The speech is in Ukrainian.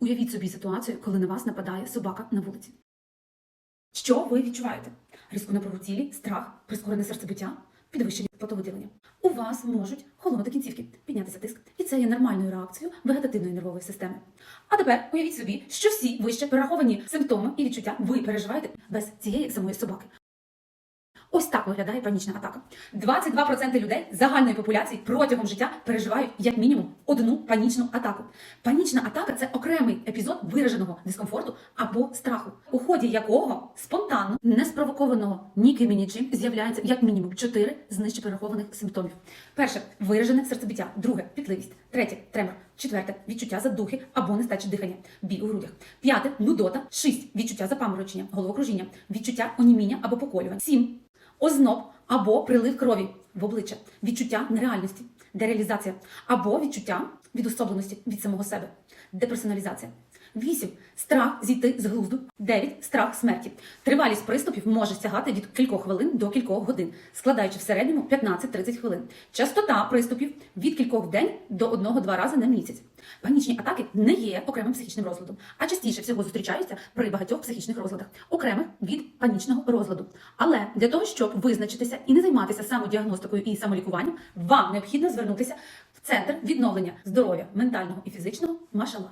Уявіть собі ситуацію, коли на вас нападає собака на вулиці. Що ви відчуваєте? Різку напругу тілі, страх, прискорене серцебиття, підвищення потовиділення. У вас можуть холонути кінцівки, піднятися тиск, і це є нормальною реакцією вегетативної нервової системи. А тепер уявіть собі, що всі вище перераховані симптоми і відчуття ви переживаєте без цієї самої собаки. Ось так виглядає панічна атака. 22% людей загальної популяції протягом життя переживають як мінімум одну панічну атаку. Панічна атака це окремий епізод вираженого дискомфорту або страху, у ході якого спонтанно, неспровокованого ніким і нічим з'являється як мінімум 4 з нижче перерахованих симптомів. Перше виражене серцебиття, друге пітливість, третє тремор, четверте відчуття задухи або нестачі дихання, біль у грудях, п'яте нудота, шість відчуття запаморочення, головокружіння, відчуття оніміння або поколювання, сім озноб або прилив крові в обличчя, відчуття нереальності, дереалізація або відчуття відособленості від самого себе, деперсоналізація. 8. Страх зійти з глузду. 9. Страх смерті. Тривалість приступів може сягати від кількох хвилин до кількох годин, складаючи в середньому 15-30 хвилин. Частота приступів від кількох в день до 1-2 рази на місяць. Панічні атаки не є окремим психічним розладом, а частіше всього зустрічаються при багатьох психічних розладах, окремих від панічного розладу. Але для того, щоб визначитися і не займатися самодіагностикою і самолікуванням, вам необхідно звернутися в центр відновлення здоров'я ментального і фізичного Машалах.